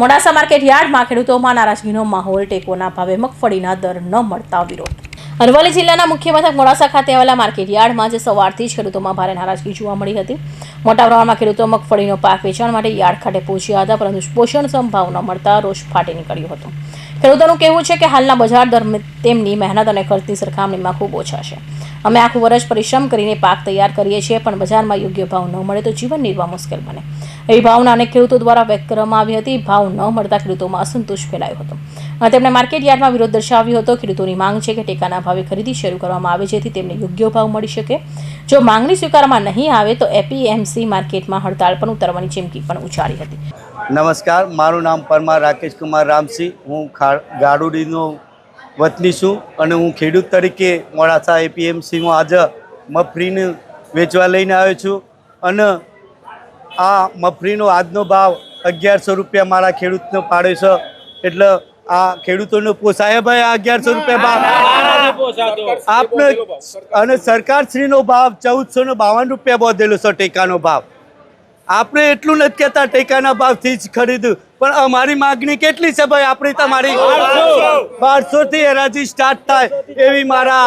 Modasa market યાર્ડમાં ખેડૂતોમાં નારાજગીનો માહોલ, ટેકોના ભાવે મગફળીના દર ન મળતા વિરોધ. અરવલ્લી જિલ્લાના મુખ્ય મથક મોડાસા ખાતે આવેલા માર્કેટ યાર્ડમાં જે સવારથી જ ખેડૂતોમાં ભારે નારાજગી જોવા મળી હતી. મોટા પ્રમાણમાં ખેડૂતો મગફળીનો પાક વેચાણ માટે યાર્ડ ખાતે પહોંચ્યા હતા, પરંતુ પોષણ સંભાવ ન મળતા રોષ ફાટી નીકળ્યો હતો. ખેડૂતોનું કહેવું છે કે હાલના બજાર દર તેમની મહેનત અને ખર્ચની સરખામણીમાં ખૂબ ઓછા છે. અમે આખું વર્ષ પરિશ્રમ કરીને પાક તૈયાર કરીએ છીએ, પણ બજારમાં યોગ્ય ભાવ ન મળે તો જીવન નિર્વાહ મુશ્કેલ બને. એવી ભાવના અનેક ખેડૂતો દ્વારા વ્યક્ત કરવામાં આવી હતી. ભાવ ન મળતા ખેડૂતોમાં અસંતોષ ફેલાયો હતો. અને તેમણે માર્કેટ યાર્ડમાં વિરોધ દર્શાવ્યો હતો. ખેડૂતોની માંગ છે કે ટેકાના ભાવે ખરીદી શરૂ કરવામાં આવે, જેથી તેમને યોગ્ય ભાવ મળી શકે. જો માંગણી સ્વીકારવામાં નહીં આવે, તો એપીએમસી માર્કેટમાં હડતાળ પણ ઉતરવાની ચીમકી પણ ઉચ્ચારી હતી. નમસ્કાર, મારું નામ પરમાર રાકેશ કુમાર રામસિંહ હું ગાડુડીનો વતની છું અને હું ખેડૂત તરીકે મોડાસા એપીએમસીમાં આજે મગફળીને વેચવા લઈને આવ્યો છું. અને આ મગફળીનો આજનો ભાવ અગિયારસો રૂપિયા મારા ખેડૂતનો પાડે છે. એટલે આ ખેડૂતોને પોસાય ભાઈ અગિયારસો રૂપિયા ભાવ? આપને અને સરકારશ્રીનો ભાવ ચૌદસો ને બાવન રૂપિયા બોધેલો છે ટેકાનો ભાવ. આપણે એટલું નથી કહેતા ટેકાના ભાવથી જ ખરીદ્યું પણ અમારી માગણી કેટલી છે ભાઈ? આપણી તમારી બારસો. થી હરાજી સ્ટાર્ટ થાય એવી મારા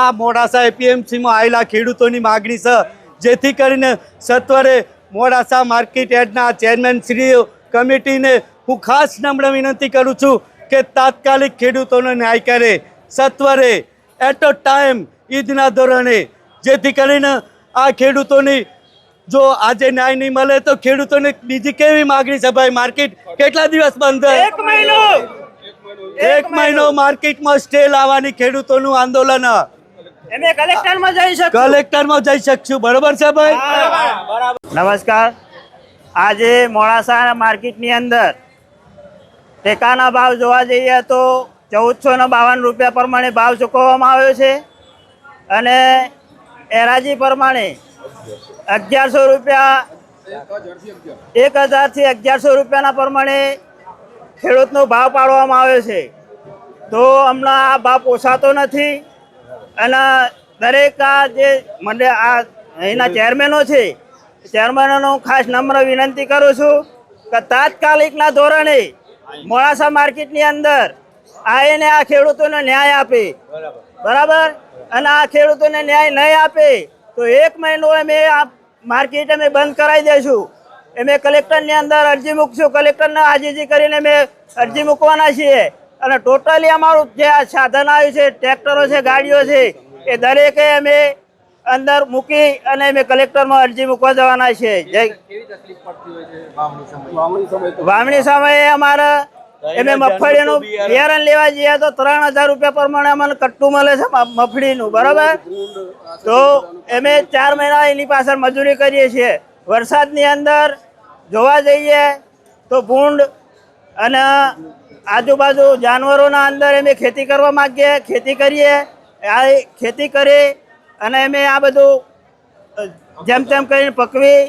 આ મોડાસા એપીએમસીમાં આવેલા ખેડૂતોની માગણી છે. જેથી કરીને સત્વરે મોડાસા માર્કેટ યાર્ડના ચેરમેન શ્રી કમિટીને હું ખાસ નમ્ર વિનંતી કરું છું કે તાત્કાલિક ખેડૂતોનો ન્યાય કરે. સત્વરે એટ અ ટાઈમ ઈદના ધોરણે. જેથી કરીને આ ખેડૂતોની જો આજે ન્યાય નહીં મળે તો ખેડૂતોને બીજી કેવી માગણી છે ભાઈ? માર્કેટ કેટલા દિવસ બંધ એક મહિનો. એક મહિનો. માર્કેટમાં સ્ટે લાવવાની ખેડૂતોનું આંદોલન. અમે કલેક્ટરમાં જઈ શકશું. કલેક્ટરમાં જઈ શકશું. બરોબર છે ભાઈ? નમસ્કાર. આજે મોડાસા માર્કેટની અંદર ટેકાના ભાવ જોવા જઈએ તો ચૌદસો ને બાવન રૂપિયા પ્રમાણે ભાવ ચૂકવવામાં આવ્યો છે અને એરાજી પ્રમાણે અગિયારસો રૂપિયા. એક હજારથી અગિયારસો રૂપિયાના પ્રમાણે ખેડૂતનો ભાવ પાડવામાં આવ્યો છે. તો હમણાં આ ભાવ પોસાતો નથી. અને દરેક આ જે મને આ અહીંના ચેરમેનો છે, ચેરમેનોનો ખાસ નમ્ર વિનંતી કરું છું કે તાત્કાલિકના ધોરણે મોડાસા માર્કેટની અંદર આવીને આ ખેડૂતોને ન્યાય આપે. બરાબર? અને આ ખેડૂતોને ન્યાય નહીં આપે તો એક મહિનો અમે આ માર્કેટ અમે બંધ કરાવી દઈશું અમે કલેક્ટરની અંદર અરજી મૂકશું. કલેક્ટરને આજીજી કરીને અમે અરજી મૂકવાના છીએ. અને ટોટલી અમારું જે આ સાધન આવ્યું છે ટ્રેક્ટરો છે ગાડીઓ છે એ દરેકે અમે અંદર મૂકી અને અમે કલેક્ટરમાં અરજી મૂકવા જવાના છીએ. વાવણી સમયે અમારે અમે મગફળીનું બિયારણ લેવા જઈએ તો ત્રણ હજાર રૂપિયા પ્રમાણે અમને કટ્ટું મળે છે મફળીનું બરાબર? તો અમે ચાર મહિના એની પાછળ મજૂરી કરીએ છીએ. વરસાદની અંદર જોવા જઈએ તો ભૂંડ અને આજુબાજુ જાનવરોના અંદર અમે ખેતી કરવા માગીએ ખેતી કરીએ આ ખેતી કરી અને અમે આ બધું જેમ તેમ કરીને પકવી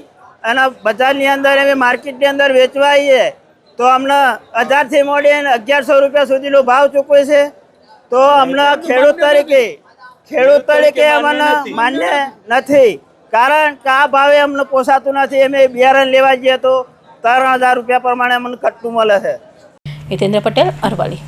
અને બજારની અંદર અમે માર્કેટની અંદર વેચવા આવીએ તો અમને હજારથી મોડીને અગિયારસો રૂપિયા સુધીનો ભાવ ચૂકવે છે. તો અમને ખેડૂત તરીકે ખેડૂત તરીકે અમને માન્ય નથી. કારણ કે આ ભાવે અમને પોસાતું નથી. અમે બિયારણ લેવા જઈએ તો ત્રણ હજાર રૂપિયા પ્રમાણે અમને કટ્ટું મળે છે. હિતેન્દ્ર પટેલ અરવલ્લી.